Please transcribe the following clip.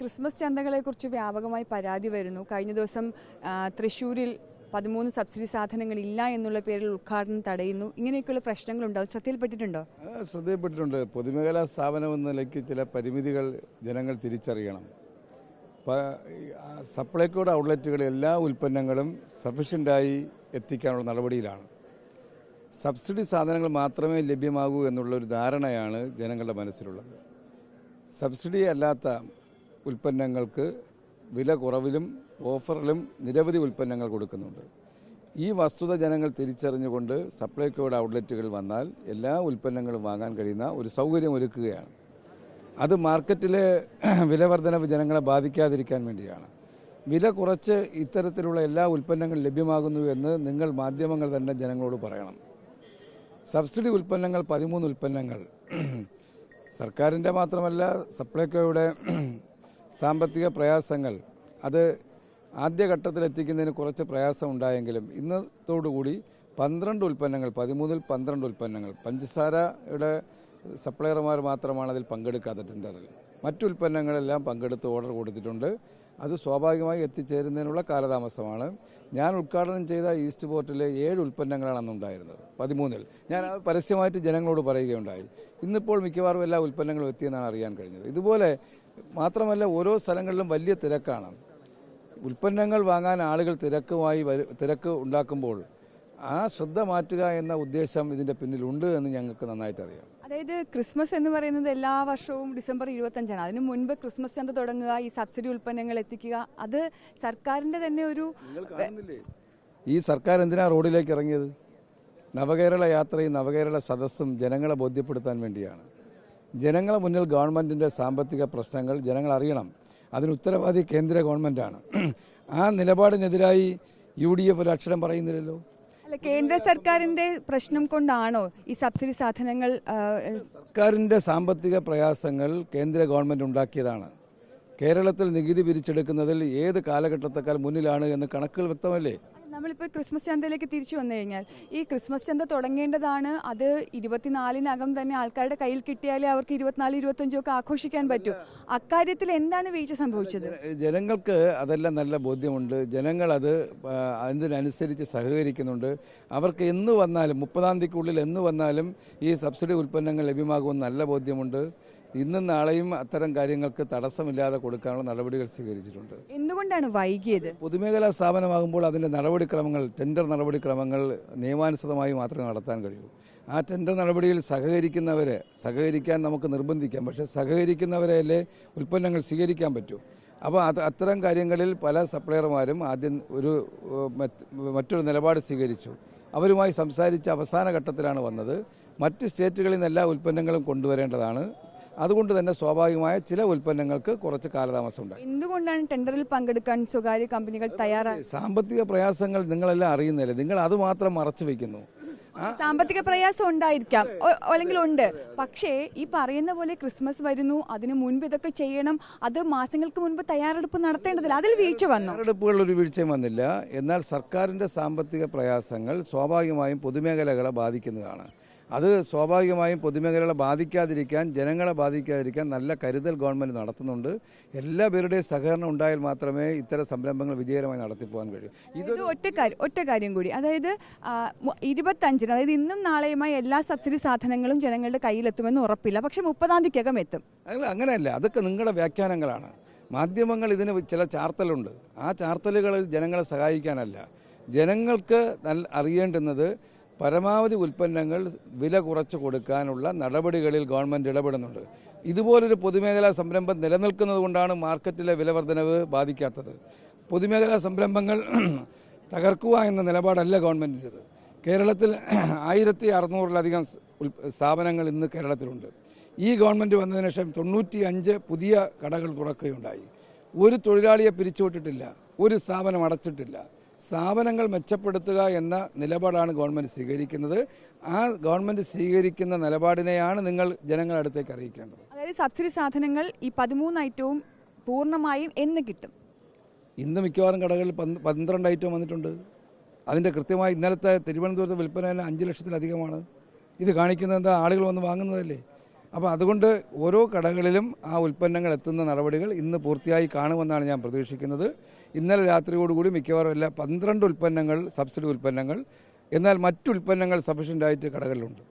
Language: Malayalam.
ക്രിസ്മസ് ചന്തകളെ കുറിച്ച് വ്യാപകമായി പരാതി വരുന്നു. കഴിഞ്ഞ ദിവസം തൃശ്ശൂരിൽ പതിമൂന്ന് സബ്സിഡി സാധനങ്ങൾ ഇല്ല എന്നുള്ള പേരിൽ ഉദ്ഘാടനം തടയുന്നു. ഇങ്ങനെയൊക്കെയുള്ള പ്രശ്നങ്ങളുണ്ടാവും ശ്രദ്ധയിൽപ്പെട്ടിട്ടുണ്ടോ? ശ്രദ്ധയിൽപ്പെട്ടിട്ടുണ്ട്. പൊതുമേഖലാ സ്ഥാപനം എന്ന നിലയ്ക്ക് ചില പരിമിതികൾ ജനങ്ങൾ തിരിച്ചറിയണം. സപ്ലൈകോയുടെ ഔട്ട്ലെറ്റുകളിൽ എല്ലാ ഉൽപ്പന്നങ്ങളും സഫീഷ്യന്റായി എത്തിക്കാനുള്ള നടപടിയിലാണ്. സബ്സിഡി സാധനങ്ങൾ മാത്രമേ ലഭ്യമാകൂ എന്നുള്ള ഒരു ധാരണയാണ് ജനങ്ങളുടെ മനസ്സിലുള്ളത്. സബ്സിഡി അല്ലാത്ത ഉൽപ്പന്നങ്ങൾക്ക് വില കുറവിലും ഓഫറിലും നിരവധി ഉൽപ്പന്നങ്ങൾ കൊടുക്കുന്നുണ്ട്. ഈ വസ്തുത ജനങ്ങൾ തിരിച്ചറിഞ്ഞുകൊണ്ട് സപ്ലൈകോയുടെ ഔട്ട്ലെറ്റുകൾ വന്നാൽ എല്ലാ ഉൽപ്പന്നങ്ങളും വാങ്ങാൻ കഴിയുന്ന ഒരു സൗകര്യം ഒരുക്കുകയാണ്. അത് മാർക്കറ്റിലെ വിലവർധനവ് ജനങ്ങളെ ബാധിക്കാതിരിക്കാൻ വേണ്ടിയാണ്. വില കുറച്ച് ഇത്തരത്തിലുള്ള എല്ലാ ഉൽപ്പന്നങ്ങളും ലഭ്യമാകുന്നു എന്ന് നിങ്ങൾ മാധ്യമങ്ങൾ തന്നെ ജനങ്ങളോട് പറയണം. സബ്സിഡി ഉൽപ്പന്നങ്ങൾ പതിമൂന്ന് ഉൽപ്പന്നങ്ങൾ സർക്കാരിന്റെ മാത്രമല്ല സപ്ലൈകോയുടെ സാമ്പത്തിക പ്രയാസങ്ങൾ അത് ആദ്യഘട്ടത്തിൽ എത്തിക്കുന്നതിന് കുറച്ച് പ്രയാസം ഉണ്ടായെങ്കിലും ഇന്നത്തോടുകൂടി പന്ത്രണ്ട് ഉൽപ്പന്നങ്ങൾ പതിമൂന്നിൽ പന്ത്രണ്ട് ഉൽപ്പന്നങ്ങൾ പഞ്ചസാരയുടെ സപ്ലയർമാർ മാത്രമാണ് അതിൽ പങ്കെടുക്കാത്ത ടെൻഡറിൽ മറ്റു ഉൽപ്പന്നങ്ങളെല്ലാം പങ്കെടുത്ത് ഓർഡർ കൊടുത്തിട്ടുണ്ട്. അത് സ്വാഭാവികമായി എത്തിച്ചേരുന്നതിനുള്ള കാലതാമസമാണ്. ഞാൻ ഉദ്ഘാടനം ചെയ്ത ഈസ്റ്റ് പോർട്ടിലെ ഏഴ് ഉൽപ്പന്നങ്ങളാണ് അന്നുണ്ടായിരുന്നത് പതിമൂന്നിൽ. ഞാൻ പരസ്യമായിട്ട് ജനങ്ങളോട് പറയുകയുണ്ടായി. ഇന്നിപ്പോൾ മിക്കവാറും എല്ലാ ഉൽപ്പന്നങ്ങളും എത്തിയെന്നാണ് അറിയാൻ കഴിഞ്ഞത്. ഇതുപോലെ മാത്രമല്ല ഓരോ സ്ഥലങ്ങളിലും വലിയ തിരക്കാണ്. ഉൽപ്പന്നങ്ങൾ വാങ്ങാൻ ആളുകൾ തിരക്കുമായി തിരക്ക് ഉണ്ടാക്കുമ്പോൾ ആ ശ്രദ്ധ മാറ്റുക എന്ന ഉദ്ദേശം ഇതിന്റെ പിന്നിലുണ്ട് എന്ന് ഞങ്ങൾക്ക് നന്നായിട്ട് അറിയാം. അതായത് ക്രിസ്മസ് എന്ന് പറയുന്നത് എല്ലാ വർഷവും ഡിസംബർ ഇരുപത്തഞ്ചാണ്. അതിനു മുൻപ് ക്രിസ്മസ് ചന്ത തുടങ്ങുക ഈ സബ്സിഡി ഉൽപ്പന്നങ്ങൾ എത്തിക്കുക അത് സർക്കാരിന്റെ തന്നെ ഒരു ഈ സർക്കാർ എന്തിനാ റോഡിലേക്ക് ഇറങ്ങിയത്? നവകേരള യാത്രയും നവകേരള സദസ്സും ജനങ്ങളെ ബോധ്യപ്പെടുത്താൻ വേണ്ടിയാണ്. ജനങ്ങളെ മുന്നിൽ ഗവൺമെന്റിന്റെ സാമ്പത്തിക പ്രശ്നങ്ങൾ ജനങ്ങൾ അറിയണം. അതിന് ഉത്തരവാദി കേന്ദ്ര ഗവൺമെന്റാണ്. ആ നിലപാടിനെതിരായി യു ഡി എഫ് ഒരു അക്ഷരം പറയുന്നില്ലല്ലോ. കേന്ദ്ര സർക്കാരിന്റെ പ്രശ്നം കൊണ്ടാണോ ഈ സബ്സിഡി സാധനങ്ങൾ സർക്കാരിന്റെ സാമ്പത്തിക പ്രയാസങ്ങൾ കേന്ദ്ര ഗവൺമെന്റ് ഉണ്ടാക്കിയതാണ്. കേരളത്തിൽ നികുതി പിരിച്ചെടുക്കുന്നതിൽ ഏത് കാലഘട്ടത്തെക്കാൾ മുന്നിലാണ് എന്ന് കണക്കുകൾ വ്യക്തമല്ലേ? നമ്മളിപ്പോൾ ക്രിസ്മസ് ചന്തയിലേക്ക് തിരിച്ചു വന്നു കഴിഞ്ഞാൽ ഈ ക്രിസ്മസ് ചന്ത തുടങ്ങേണ്ടതാണ് അത് ഇരുപത്തിനാലിനകം തന്നെ ആൾക്കാരുടെ കയ്യിൽ കിട്ടിയാലേ അവർക്ക് ഇരുപത്തിനാല് ഇരുപത്തഞ്ചും ഒക്കെ ആഘോഷിക്കാൻ പറ്റൂ. അക്കാര്യത്തിൽ എന്താണ് വീഴ്ച സംഭവിച്ചത്? ജനങ്ങൾക്ക് അതെല്ലാം നല്ല ബോധ്യമുണ്ട്. ജനങ്ങൾ അത് അതിനനുസരിച്ച് സഹകരിക്കുന്നുണ്ട്. അവർക്ക് എന്ന് വന്നാലും മുപ്പതാം തീയതിക്കുള്ളിൽ എന്ന് വന്നാലും ഈ സബ്സിഡി ഉൽപ്പന്നങ്ങൾ ലഭ്യമാകുമെന്ന് നല്ല ബോധ്യമുണ്ട്. ഇന്നും നാളെയും അത്തരം കാര്യങ്ങൾക്ക് തടസ്സമില്ലാതെ കൊടുക്കാനുള്ള നടപടികൾ സ്വീകരിച്ചിട്ടുണ്ട്. എന്തുകൊണ്ടാണ് വൈകിയത്? പൊതുമേഖലാ സ്ഥാപനമാകുമ്പോൾ അതിന്റെ നടപടിക്രമങ്ങൾ ടെൻഡർ നടപടിക്രമങ്ങൾ നിയമാനുസൃതമായി മാത്രമേ നടത്താൻ കഴിയൂ. ആ ടെൻഡർ നടപടിയിൽ സഹകരിക്കുന്നവരെ സഹകരിക്കാൻ നമുക്ക് നിർബന്ധിക്കാം. പക്ഷേ സഹകരിക്കുന്നവരെയല്ലേ ഉൽപ്പന്നങ്ങൾ സ്വീകരിക്കാൻ പറ്റൂ? അപ്പോൾ അത് അത്തരം കാര്യങ്ങളിൽ പല സപ്ലയർമാരും ആദ്യം ഒരു മറ്റൊരു നിലപാട് സ്വീകരിച്ചു. അവരുമായി സംസാരിച്ച അവസാന ഘട്ടത്തിലാണ് വന്നത്. മറ്റ് സ്റ്റേറ്റുകളിൽ നിന്ന് എല്ലാ ഉൽപ്പന്നങ്ങളും കൊണ്ടുവരേണ്ടതാണ്. അതുകൊണ്ട് തന്നെ സ്വാഭാവികമായ ചില ഉൽപ്പന്നങ്ങൾക്ക് കുറച്ച് കാലതാമസം ഉണ്ടായി. എന്തുകൊണ്ടാണ് ടെൻഡറിൽ പങ്കെടുക്കാൻ സ്വകാര്യ കമ്പനികൾ തയ്യാറായി സാമ്പത്തിക പ്രയാസങ്ങൾ നിങ്ങളെല്ലാം അറിയുന്നില്ല നിങ്ങൾ അത് മാത്രം മറച്ചു വെക്കുന്നു. സാമ്പത്തിക പ്രയാസം ഉണ്ടായിരിക്കാം. അല്ലെങ്കിൽ ഉണ്ട്. പക്ഷേ ഈ പറയുന്ന പോലെ ക്രിസ്മസ് വരുന്നു അതിനു മുൻപ് ഇതൊക്കെ ചെയ്യണം അത് മാസങ്ങൾക്ക് മുൻപ് തയ്യാറെടുപ്പ് നടത്തേണ്ടതില്ല. അതിൽ വീഴ്ച വന്നു? തയ്യാറെടുപ്പുകളിൽ ഒരു വീഴ്ചയും വന്നില്ല. എന്നാൽ സർക്കാരിന്റെ സാമ്പത്തിക പ്രയാസങ്ങൾ സ്വാഭാവികമായും പൊതുമേഖലകളെ ബാധിക്കുന്നതാണ്. അത് സ്വാഭാവികമായും പൊതുമേഖലകളെ ബാധിക്കാതിരിക്കാൻ ജനങ്ങളെ ബാധിക്കാതിരിക്കാൻ നല്ല കരുതൽ ഗവൺമെന്റ് നടത്തുന്നുണ്ട്. എല്ലാ പേരുടെയും സഹകരണം ഉണ്ടായാൽ മാത്രമേ ഇത്തരം സംരംഭങ്ങൾ വിജയകരമായി നടത്തിപ്പോകാൻ കഴിയൂ. ഇത് ഒറ്റ കാര്യം ഒറ്റ കാര്യം കൂടി. അതായത് ഇരുപത്തഞ്ചിന് അതായത് ഇന്നും നാളെയുമായി എല്ലാ സബ്സിഡി സാധനങ്ങളും ജനങ്ങളുടെ കയ്യിലെത്തുമെന്ന് ഉറപ്പില്ല. പക്ഷേ മുപ്പതാം തീയതിക്കകം എത്തും. അല്ല അങ്ങനെയല്ല. അതൊക്കെ നിങ്ങളുടെ വ്യാഖ്യാനങ്ങളാണ്. മാധ്യമങ്ങൾ ഇതിന് ചില ചാർത്തലുണ്ട്. ആ ചാർത്തലുകളിൽ ജനങ്ങളെ സഹായിക്കാനല്ല. ജനങ്ങൾക്ക് നല്ല അറിയേണ്ടുന്നത് പരമാവധി ഉൽപ്പന്നങ്ങൾ വില കുറച്ച് കൊടുക്കാനുള്ള നടപടികളിൽ ഗവൺമെന്റ് ഇടപെടുന്നുണ്ട്. ഇതുപോലൊരു പൊതുമേഖലാ സംരംഭം നിലനിൽക്കുന്നത് കൊണ്ടാണ് മാർക്കറ്റിലെ വിലവർധനവ് ബാധിക്കാത്തത്. പൊതുമേഖലാ സംരംഭങ്ങൾ തകർക്കുക എന്ന നിലപാടല്ല ഗവൺമെന്റിന്റെത് കേരളത്തിൽ ആയിരത്തി അറുന്നൂറിലധികം സ്ഥാപനങ്ങൾ ഇന്ന് കേരളത്തിലുണ്ട്. ഈ ഗവൺമെന്റ് വന്നതിന് ശേഷം തൊണ്ണൂറ്റി അഞ്ച് പുതിയ കടകൾ തുറക്കുകയുണ്ടായി. ഒരു തൊഴിലാളിയെ പിരിച്ചുവിട്ടിട്ടില്ല ഒരു സ്ഥാപനം അടച്ചിട്ടില്ല. സ്ഥാപനങ്ങൾ മെച്ചപ്പെടുത്തുക എന്ന നിലപാടാണ് ഗവൺമെന്റ് സ്വീകരിക്കുന്നത്. ആ ഗവൺമെന്റ് സ്വീകരിക്കുന്ന നിലപാടിനെയാണ് നിങ്ങൾ ജനങ്ങളുടെ അടുത്തേക്ക് അറിയിക്കേണ്ടത്. അതായത് സബ്സിഡി സാധനങ്ങൾ ഈ പതിമൂന്ന് ഐറ്റവും പൂർണമായും എന്ന് കിട്ടും. ഇന്ന് മിക്കവാറും കടകളിൽ പന്ത് പന്ത്രണ്ട് ഐറ്റം വന്നിട്ടുണ്ട്. അതിന്റെ കൃത്യമായി ഇന്നലത്തെ തിരുവനന്തപുരത്ത് വിൽപ്പന തന്നെ അഞ്ച് ലക്ഷത്തിലധികമാണ്. ഇത് കാണിക്കുന്നത് എന്താ ആളുകൾ വന്ന് വാങ്ങുന്നതല്ലേ? അപ്പോൾ അതുകൊണ്ട് ഓരോ കടകളിലും ആ ഉൽപ്പന്നങ്ങൾ എത്തുന്ന നടപടികൾ ഇന്ന് പൂർത്തിയായി കാണുമെന്നാണ് ഞാൻ പ്രതീക്ഷിക്കുന്നത്. ഇന്നലെ രാത്രിയോടുകൂടി മിക്കവാറും എല്ലാ പന്ത്രണ്ട് ഉൽപ്പന്നങ്ങൾ സബ്സിഡി ഉൽപ്പന്നങ്ങൾ എന്നാൽ മറ്റു ഉൽപ്പന്നങ്ങൾ സഫീഷ്യന്റ് ആയിട്ട് കടകളിലുണ്ട്.